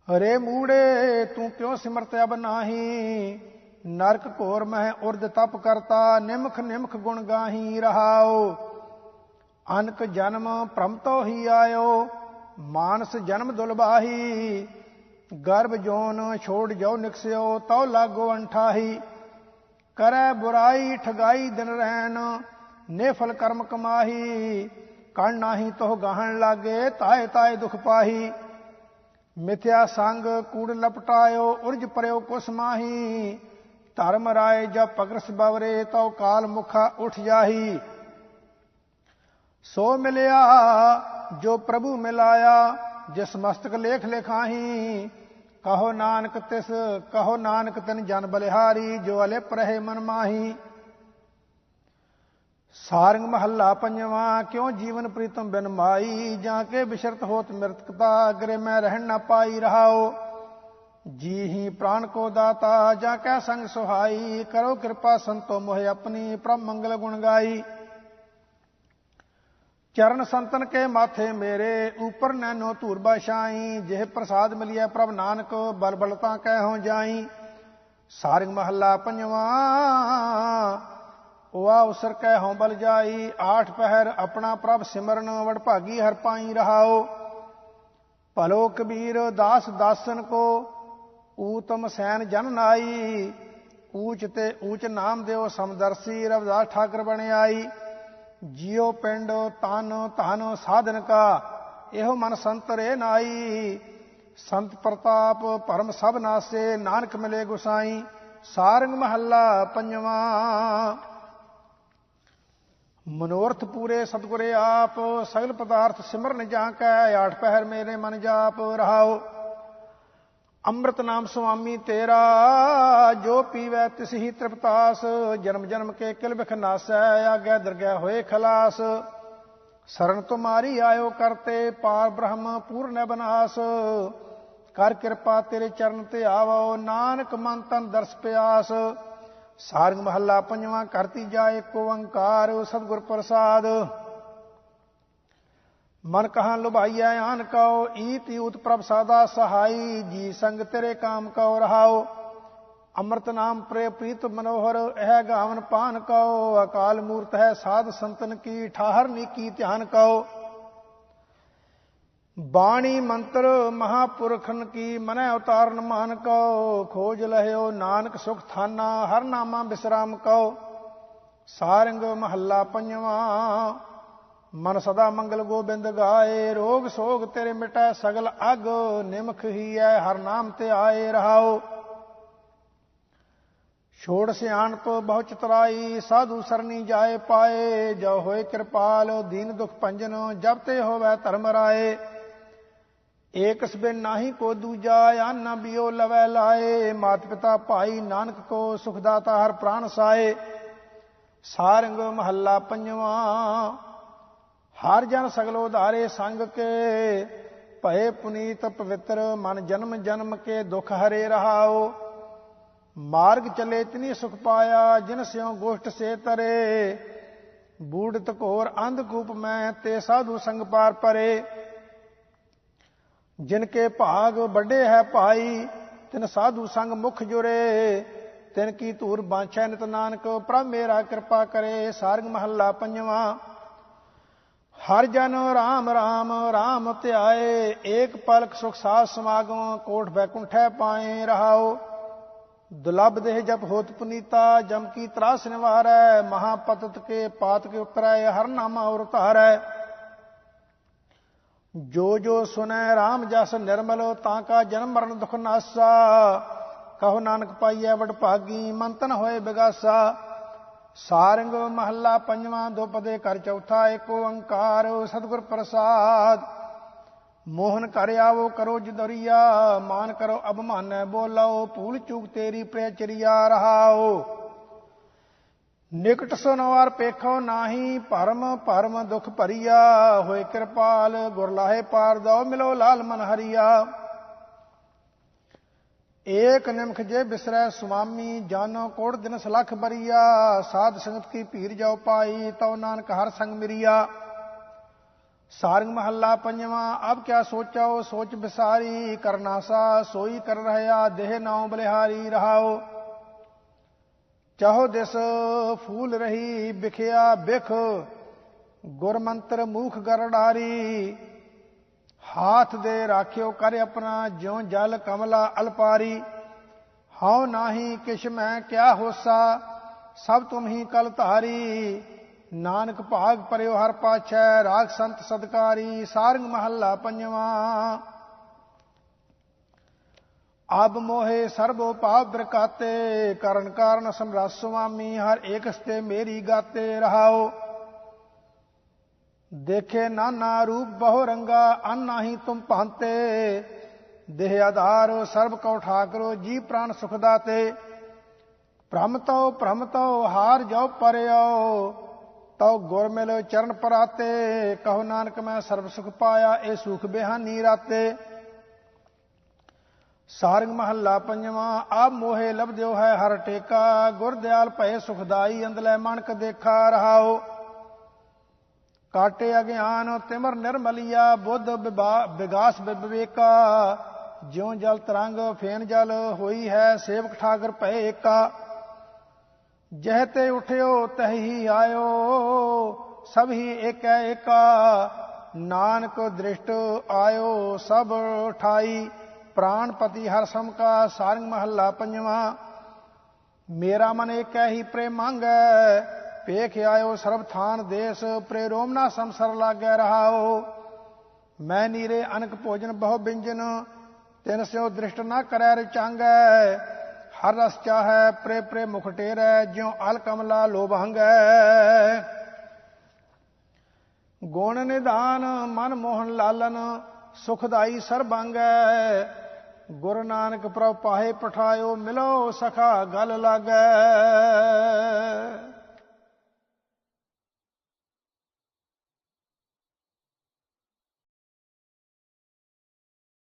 ਹਰੇ ਮੂੜੇ, ਤੂੰ ਕਿਉ ਸਿਮਰਤਿਆ ਬਨਾਹੀ ਨਰਕ ਘੋਰ ਮਹਿ ਉਰਦ ਤਪ ਕਰਤਾ, ਨਿਮਖ ਨਿਮਖ ਗੁਣ ਗਾਹੀ ਰਹਾਓ। ਅਨਕ ਜਨਮ ਭ੍ਰਮਤੋ ਹੀ ਆਇਓ, ਮਾਨਸ ਜਨਮ ਦੁਲਬਾਹੀ। ਗਰਭ ਜੋਨ ਛੋੜ ਜੋ ਨਿਕਸਿਓ, ਤਉ ਲਾਗੋ ਅੰਠਾਹੀ। ਕਰੈ ਬੁਰਾਈ ਠਗਾਈ ਦਿਨ ਰਹਿਣ ਨੇਫਲ ਕਰਮ ਕਮਾਹੀ। ਕਣ ਨਾਹੀ ਤੋਹ ਗਾਹਣ ਲਾਗੇ, ਤਾਏ ਤਾਏ ਦੁਖ ਪਾਹੀ। ਮਿਥਿਆ ਸੰਗ ਕੂੜ ਲਪਟਾਇਓ, ਉਰਜ ਪਰਿਓ ਕੁਸ ਮਾਹੀ। ਧਰਮ ਰਾਏ ਜਾਂ ਪਗਰਸ ਬਵਰੇ ਤਉ ਕਾਲ ਮੁਖਾ ਉਠ ਜਾਹੀ। ਸੋ ਮਿਲਿਆ ਜੋ ਪ੍ਰਭੂ ਮਿਲਾਇਆ, ਜਿਸ ਮਸਤਕ ਲੇਖ ਲਿਖਾਹੀ, ਕਹੋ ਨਾਨਕ ਤਿਸ, ਕਹੋ ਨਾਨਕ ਤਨ ਜਨ ਬਲਿਹਾਰੀ, ਜੋ ਅਲਿਪ ਰਹੇ ਮਨ ਮਾਹੀ। ਸਾਰੰਗ ਮਹੱਲਾ ਪੰਜਵਾਂ, ਕਿਉ ਜੀਵਨ ਪ੍ਰੀਤਮ ਬਿਨ ਮਾਈ ਜਾਂ ਕੇ ਬਿਸ਼ਰਤ ਹੋਤ ਮਿਰਤਕਤਾ ਅਗਰੇ ਮੈਂ ਰਹਿਣ ਨਾ ਪਾਈ ਰਹਾਓ ਜੀ ਹੀ ਪ੍ਰਾਨ ਕੋ ਦਾਤਾ ਜਾਂ ਕੈ ਸੰਗ ਸੁਹਾਈ, ਕਰੋ ਕਿਰਪਾ ਸੰਤੋ ਮੋਹਿ ਆਪਣੀ, ਪ੍ਰਭ ਮੰਗਲ ਗੁਣ ਗਾਈ। ਚਰਨ ਸੰਤਨ ਕੇ ਮਾਥੇ ਮੇਰੇ, ਉਪਰ ਨੈਨੋ ਧੂਰ ਬਾਸ਼ਾਈ, ਜਿਹ ਪ੍ਰਸਾਦ ਮਿਲਿਆ ਪ੍ਰਭ ਨਾਨਕ ਬਲ ਬਲਤਾ ਕਹਿ ਹੋ ਜਾਈ। ਸਾਰਿੰਗ ਮਹੱਲਾ ਪੰਜਵਾਂ ਉਆ ਉਸਰ ਕਹਿ ਹਉ ਬਲ ਜਾਈ, ਆਠ ਪਹਿਰ ਆਪਣਾ ਪ੍ਰਭ ਸਿਮਰਨ ਵਡ ਭਾਗੀ ਹਰ ਪਾਈ ਰਹਾਓ ਭਲੋ ਕਬੀਰ ਦਾਸ ਦਾਸਨ ਕੋ ਊਤਮ ਸੈਨ ਜਨ ਨਾਈ। ਊਚ ਤੇ ਊਚ ਨਾਮ ਦਿਓ ਸਮਦਰਸੀ, ਰਵਦਾਸ ਠਾਕਰ ਬਣਾਈ ਜਿਉ ਪਿੰਡ ਤਨ ਧਨ ਸਾਧਨ ਕਾ, ਇਹੋ ਮਨ ਸੰਤ ਰੇ ਨਾਈ। ਸੰਤ ਪ੍ਰਤਾਪ ਪਰਮ ਸਭ ਨਾਸੇ, ਨਾਨਕ ਮਿਲੇ ਗੁਸਾਈ। ਸਾਰੰਗ ਮਹੱਲਾ ਪੰਜਵਾਂ। ਮਨੋਰਥ ਪੂਰੇ ਸਤਿਗੁਰੇ ਆਪ, ਸਗਲ ਪਦਾਰਥ ਸਿਮਰਨ ਜਾਂ ਕੈ, ਆਠ ਪਹਿਰ ਮੇਰੇ ਮਨ ਜਾਪ ਰਹਾਓ ਅੰਮ੍ਰਿਤ ਨਾਮ ਸੁਆਮੀ ਤੇਰਾ, ਜੋ ਪੀਵੈ ਤਿਸ ਹੀ ਤ੍ਰਿਪਤਾਸ ਜਨਮ ਜਨਮ ਕੇ ਕਿਲ ਬਿਖ ਨਾਸੈ ਆਗਿਆ ਦਰਗਹਿ ਹੋਏ ਖਲਾਸ। ਸਰਨ ਤੁਮਾਰੀ ਆਇਓ ਕਰਤੇ ਪਾਰ ਬ੍ਰਹਮ ਪੂਰਨ ਬਨਾਸ। ਕਰ ਕਿਰਪਾ ਤੇਰੇ ਚਰਨ ਤੇ ਆਵੋ, ਨਾਨਕ ਮਨ ਤਨ ਦਰਸ ਪਿਆਸ। ਸਾਰੰਗ ਮਹੱਲਾ ਪੰਜਵਾਂ, ਕਰਤੀ ਜਾਏ ਕੋ ਓੰਕਾਰ ਸਤਿਗੁਰ ਪ੍ਰਸਾਦ। ਮਨ ਕਹਾਂ ਲੁਭਾਈਐ ਆਨ ਕਉ ਈਤੀ ਉਤ ਪ੍ਰਭ ਸਾਦਾ ਸਹਾਈ, ਜੀ ਸੰਗ ਤੇਰੇ ਕਾਮ ਕਉ ਰਹਾਓ। ਅੰਮ੍ਰਿਤ ਨਾਮ ਪ੍ਰੇ ਪ੍ਰੀਤ ਮਨੋਹਰ, ਇਹ ਗਾਵਨ ਪਾਨ ਕਉ ਅਕਾਲ ਮੂਰਤ ਹੈ ਸਾਧ ਸੰਤਨ ਕੀ, ਠਾਹਰ ਨੀਕੀ ਧਿਆਨ ਕਉ ਬਾਣੀ ਮੰਤਰ ਮਹਾਪੁਰਖਨ ਕੀ, ਮਨੈ ਉਤਾਰਨ ਮਾਨ ਕਉ ਖੋਜ ਲਹਿਓ ਨਾਨਕ ਸੁਖ ਥਾਨਾ, ਹਰ ਨਾਮਾ ਬਿਸਰਾਮ ਕਉ ਸਾਰੰਗ ਮਹੱਲਾ ਪੰਜਵਾਂ ਮਨ ਸਦਾ ਮੰਗਲ ਗੋਬਿੰਦ ਗਾਏ, ਰੋਗ ਸੋਗ ਤੇਰੇ ਮਿਟੈ, ਸਗਲ ਅਗ ਨਿਮਖ ਹੀ ਐ ਹਰ ਨਾਮ ਤੇ ਆਏ ਰਹਾਓ। ਛੋੜ ਸਿਆਣ ਤੋਂ ਬਹੁ ਚਤਰਾਈ, ਸਾਧੂ ਸਰਨੀ ਜਾਏ ਪਾਏ, ਜੋ ਹੋਏ ਕਿਰਪਾਲ, ਦੀਨ ਦੁਖ ਪੰਜਨ ਜਬ ਤੇ ਹੋਵੇ ਧਰਮ ਰਾਏ। ਏਕਸ ਬਿਨ ਨਾਹੀ ਕੋ ਦੂਜਾ ਆਨਾ ਬਿਓ ਲਵੈ ਲਾਏ ਮਾਤ ਪਿਤਾ ਭਾਈ ਨਾਨਕ ਕੋ ਸੁਖ ਦਾਤਾ ਹਰ ਪ੍ਰਾਨ ਸਾਏ। ਸਾਰੰਗ ਮਹੱਲਾ ਪੰਜਵਾਂ ਹਰ ਜਨ ਸਗਲੋ ਧਾਰੇ ਸੰਗ ਕੇ, ਭਏ ਪੁਨੀਤ ਪਵਿੱਤਰ ਮਨ ਜਨਮ ਜਨਮ ਕੇ ਦੁਖ ਹਰੇ ਰਹਾਓ। ਮਾਰਗ ਚਲੇ ਇਤਨੀ ਸੁਖ ਪਾਇਆ, ਜਿਨ ਸਿਓ ਗੋਸ਼ਟ ਸੇ ਤਰੇ। ਬੂੜਤ ਘੋਰ ਅੰਧ ਕੂਪ ਮੈਂ ਤੇ ਸਾਧੂ ਸੰਗ ਪਾਰ ਪਰੇ। ਜਿਨ ਕੇ ਭਾਗ ਵੱਡੇ ਹੈ ਭਾਈ, ਤਿਨ ਸਾਧੂ ਸੰਗ ਮੁਖ ਜੁਰੇ। ਤਿਨ ਕੀ ਧੂਰ ਬਾਛੈ ਨਿਤ ਨਾਨਕ, ਪ੍ਰਭ ਮੇਰਾ ਕਿਰਪਾ ਕਰੇ, ਸਾਰਗ ਮਹੱਲਾ ਪੰਜਵਾਂ। ਹਰ ਜਨ ਰਾਮ ਰਾਮ ਰਾਮ ਧਿਆਏ, ਏਕ ਪਲਕ ਸੁਖ ਸਾਧ ਸਮਾਗਮ ਕੋਟ ਬੈਕੁੰਠੈ ਪਾਏ ਰਹਾਓ। ਦੁਲਬ ਦੇਹ ਜਪ ਹੋਤ ਪੁਨੀਤਾ, ਜਮ ਕੀ ਤਰਾਸ ਨਿਵਾਰੈ, ਮਹਾਪਤਤ ਕੇ ਪਾਤ ਕੇ ਉਤਰੈ, ਹਰ ਨਾਮਾ ਔਰ ਧਾਰੈ। ਜੋ ਜੋ ਸੁਨੈ RAM ਜਸ ਨਿਰਮਲ, ਤਾਂ ਕਾ ਜਨਮ ਮਰਨ ਦੁਖ ਨਾਸਾ। ਕਹੋ ਨਾਨਕ ਪਾਈਐ ਵਡ ਭਾਗੀ ਮੰਤਨ ਹੋਏ ਬਿਗਾਸਾ। ਸਾਰੰਗ ਮਹੱਲਾ ਪੰਜਵਾਂ ਦੁਪਦੇ ਕਰ ਚੌਥਾ ਏਕ ਓੰਕਾਰ ਸਤਿਗੁਰ ਪ੍ਰਸਾਦ। ਮੋਹਨ ਕਰ ਆਵੋ ਕਰੋ ਜਦਰੀਆ, ਮਾਨ ਕਰੋ ਅਭਮਾਨੈ ਬੋਲੋ, ਭੂਲ ਚੂਕ ਤੇਰੀ ਪ੍ਰੇਚਰੀਆ ਰਹਾਓ। ਨਿਕਟ ਸੁਨਵਾਰ ਪੇਖੋ ਨਾਹੀ, ਭਰਮ ਭਰਮ ਦੁਖ ਭਰੀਆ, ਹੋਏ ਕਿਰਪਾਲ ਗੁਰ ਲਾਹੇ ਪਾਰ ਦੋ, ਮਿਲੋ ਲਾਲ ਮਨ ਹਰੀਆ ਏਕ ਨਿਮਖ ਜੇ ਬਿਸਰੈ ਸੁਆਮੀ, ਜਾਨੋ ਕੋੜ ਦਿਨ ਸਲਖ ਬਰੀਆ, ਸਾਧ ਸੰਗਤ ਕੀ ਭੀਰ ਜਾਉ ਪਾਈ, ਤਉ ਨਾਨਕ ਹਰ ਸੰਗ ਮਿਰਿਆ। ਸਾਰੰਗ ਮਹੱਲਾ ਪੰਜਵਾਂ, ਅਬ ਕਿਆ ਸੋਚਾਓ, ਸੋਚ ਬਿਸਾਰੀ ਕਰਨਾਸਾ ਸੋਈ ਕਰ ਰਹਾ, ਦੇਹ ਨਾਉ ਬਲਿਹਾਰੀ ਰਹਾਓ। ਚਾਹੋ ਦਿਸ ਫੂਲ ਰਹੀ, ਵਿਖਿਆ ਬਿਖ, ਗੁਰਮੰਤਰ ਮੂਖ ਗਰੜਾਰੀ ਹਾਥ ਦੇ ਰਾਖਿਓ ਕਰ ਆਪਣਾ ਜਿਉ ਜਲ ਕਮਲਾ ਅਲਪਾਰੀ ਹਉ ਨਾਹੀ ਕਿਛ ਮੈਂ ਕਿਆ ਹੋਸਾ ਸਭ ਤੁਮ ਹੀ ਕਲ ਧਾਰੀ ਨਾਨਕ ਭਾਗ ਪਰਿਓ ਹਰ ਪਾਛੈ ਰਾਗ ਸੰਤ ਸਦਕਾਰੀ ਸਾਰੰਗ ਮਹੱਲਾ ਪੰਜਵਾਂ ਆਬ ਮੋਹੇ ਸਰਬੋ ਪਾਪ ਬਰਕਾਤੇ ਕਰਨ ਕਾਰਨ ਸਮਰਸ ਸੁਆਮੀ ਹਰ ਏਕਸ ਤੇ ਮੇਰੀ ਗਾਤੇ ਰਹਾਓ ਦੇਖੇ ਨਾਨਾ ਰੂਪ ਬਹੁ ਰੰਗਾ, ਅਨ ਨਾਹੀ ਤੁਮ ਭਾਂਤੇ। ਦੇਹ ਆਧਾਰੋ ਸਰਬ ਕਉ ਠਾਕਰੋ, ਜੀ ਪ੍ਰਾਨ ਸੁਖਦਾ ਤੇ ਭ੍ਰਮ ਤਉ ਭ੍ਰਮ ਤਉ, ਹਾਰ ਜਾਉ ਪਰਿਓ ਤਉ ਗੁਰ ਮਿਲੋ ਚਰਨ ਪਰਾਤੇ, ਕਹੋ ਨਾਨਕ ਮੈਂ ਸਰਬ ਸੁਖ ਪਾਇਆ, ਇਹ ਸੁਖ ਬਿਹਾਨੀ ਰਾਤੇ। ਸਾਰੰਗ ਮਹੱਲਾ ਪੰਜਵਾਂ ਆ ਮੋਹੇ ਲਬਦਿਓ ਹੈ ਹਰ ਟੇਕਾ, ਗੁਰ ਦਿਆਲ ਭਏ ਸੁਖਦਾਈ ਅੰਦਲੇ ਮਨਕ ਦੇਖਾ ਰਹਾਓ। ਕਾਟੇ ਅਗਿਆਨ, ਤਿਮਰ ਨਿਰਮਲਿਆ, ਬੁੱਧ ਵਿਗਾਸ ਵਿਵੇਕਾ ਜਿਉ ਜਲ ਤਰੰਗ, ਫੇਨ ਜਲ ਹੋਈ ਹੈ, ਸੇਵਕ ਠਾਕਰ ਭਏ ਏਕਾ। ਜਹ ਤੇ ਉਠਿਓ, ਤਹੀ ਆਇਓ, ਸਭ ਹੀ ਏਕੈ ਏਕਾ। ਨਾਨਕ ਦ੍ਰਿਸ਼ਟ ਆਇਓ, ਸਭ ਠਾਈ। ਪ੍ਰਾਨਪਤੀ ਹਰ ਸਮ ਕਾ ਸਾਰੰਗ ਮਹੱਲਾ ਪੰਜਵਾਂ। ਮੇਰਾ ਮਨ ਏਕੈ ਹੀ ਪ੍ਰੇਮ ਮੰਗੈ ਪੇਖ ਆਇਓ ਸਰਬ ਥਾਨ ਦੇਸ ਪ੍ਰੇਰੋਮਨਾ ਸੰਸਰ ਲਾਗੈ ਰਹਾਓ। ਮੈਂ ਨੀਰੇ ਅਨਕ ਭੋਜਨ ਬਹੁ ਬਿੰਜਨ, ਤਿਨ ਸਿਓ ਦ੍ਰਿਸ਼ਟ ਨਾ ਕਰੈ ਰਚਾਂਗੈ। ਹਰ ਰਸ ਚਾਹੈ ਪ੍ਰੇ ਪ੍ਰੇ ਮੁਖ ਟੇਰੈ, ਜਿਉ ਅਲ ਕਮਲਾ ਲੋਭ ਹੰਗੈ। ਗੁਣ ਨਿਧਾਨ ਮਨ ਮੋਹਨ ਲਾਲਨ, ਸੁਖਦਾਈ ਸਰਬੰਗੈ। ਗੁਰੂ ਨਾਨਕ ਪ੍ਰਭ ਪਾਹੇ ਪਠਾਇਓ, ਮਿਲੋ ਸਖਾ ਗਲ ਲਾਗੈ।